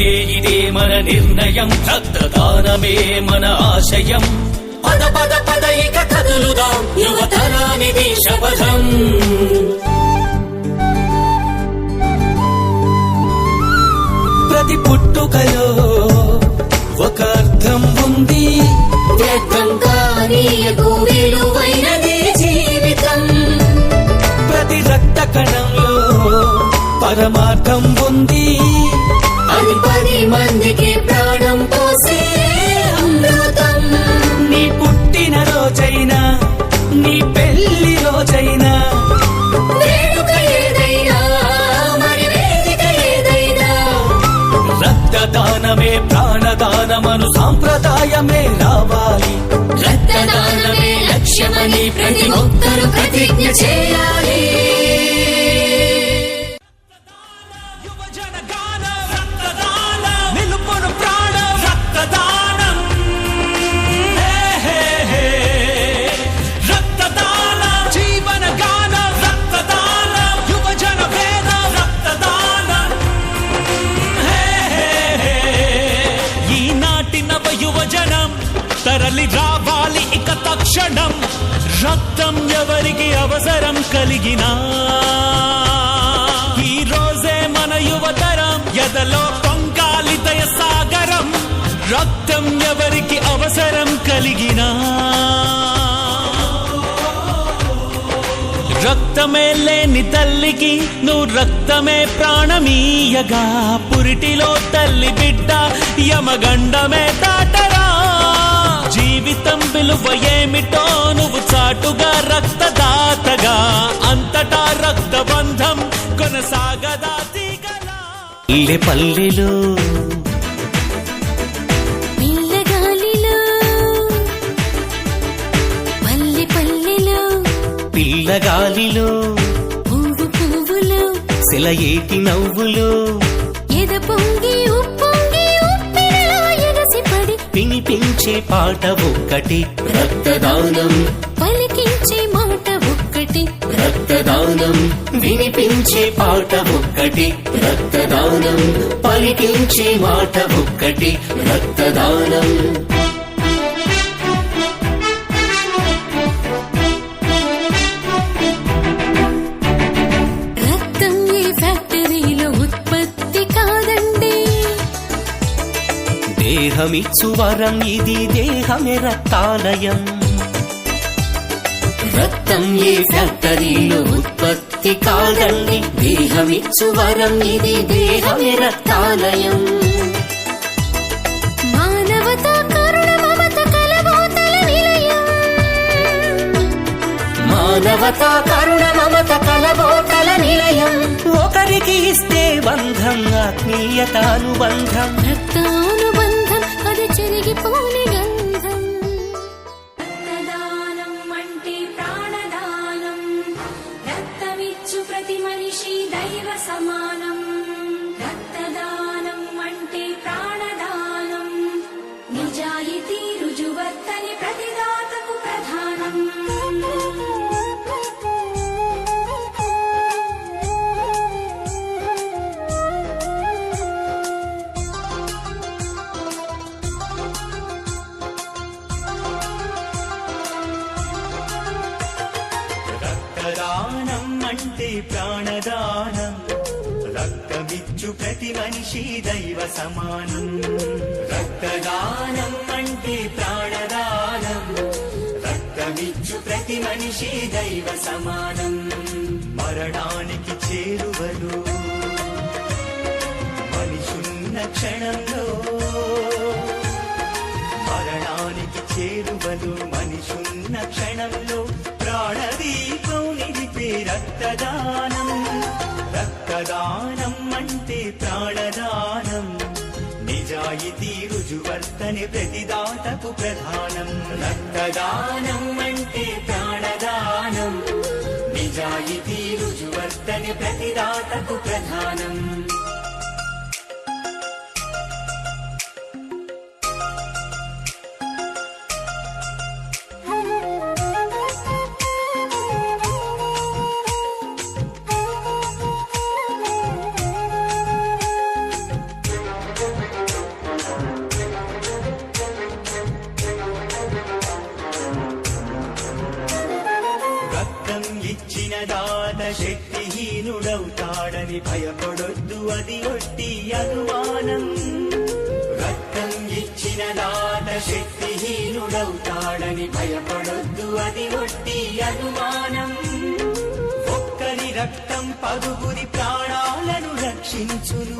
అంటే ఇదే మన నిర్ణయం. రక్తదానమే మన ఆశయం. పద పద పద ఇక కదులుదాం యువతరానిది శపథం ప్రతి పుట్టుకలో ఒక అర్థం ఉంది. వ్యర్థం కానీయకు విలువైనది జీవితం. ప్రతి రక్త కణంలో పరమార్థం ఉంది. మందికి ప్రాణం పోసే అమృతం. నీ పుట్టిన రోజైనా నీ పెళ్ళి రోజైనా. వేడుక ఏదైనా మరి వేదిక ఏదైనా. రక్తదానమే ప్రాణదానమను సాంప్రదాయమే రావాలి. రక్తదానమే లక్ష్యమని ప్రతి ఒక్కరూ ప్రతిజ్ఞ చేయాలి. క్షణం రక్తం ఎవరికి అవసరం కలిగినా? ఈ రోజే మన యువతరం ఎదలో పొంకాలితయ సాగరం రక్తం ఎవరికి అవసరం కలిగినా? రక్తమే లేని తల్లికి నువ్వు రక్తమే ప్రాణమీయగా. పురిటిలో తల్లి బిడ్డ యమగండమే జీవితం విలువ ఏమిటో నువ్వు చాటుగా రక్తదాతగా. అంతటా రక్తబంధం కొనసాగదా తీగలా. పల్లె పల్లెలో. పిల్లగాలిలో పల్లె పల్లెలో. పిల్లగాలిలో పువ్వు పువ్వులో. సెలయేటి నవ్వులో. ఎద పొంగి వినిపించే పాట ఒక్కటి. రక్తదానం. పలికించే మాట ఒక్కటి. రక్తదానం. వినిపించే పాట ఒక్కటి. రక్తదానం. పలికించే మాట ఒక్కటి. రక్తదానం. దేహమిచ్చు వరం ఇది దేహమే రక్తాలయం. రక్తం ఏ ఫ్యాక్టరీలో ఉత్పత్తి కాదండి. దేహమిచ్చు వరం ఇది దేహమే రక్తాలయం. మానవత కరుణ మమత కలబోతల నిలయం. మానవత కరుణ మమత కలబోతల నిలయం. ఒకరికి ఇస్తే బంధం ఆత్మీయత అనుబంధం ప్రతి మనిషి దైవ సమానం. అంటే ప్రాణదానం. రక్తమిచ్చు ప్రతి మనిషి దైవ సమానం. రక్తదానం అంటే ప్రాణదానం. రక్తమిచ్చు ప్రతి మనిషి దైవ సమానం. మరణానికి చేరువలు మనిషున్న క్షణంలో. మరణానికి చేరువలు మనిషున్న క్షణంలో. ప్రాణదానం నిజాయితీ రుజువర్తని ప్రతిదాతకు ప్రధానం. రక్తదానం అంటే ప్రాణదానం. నిజాయితీ రుజువర్తని ప్రతిదాతకు ప్రధానం. శక్తిహీనుడవుతాడని భయపడొద్దు అది ఒట్టి అనుమానం రక్తం ఇచ్చిన దాత శక్తిహీనుడవుతాడని భయపడొద్దు అది ఒట్టి అనుమానం ఒక్కరి రక్తం పరుగురి ప్రాణాలను రక్షించును.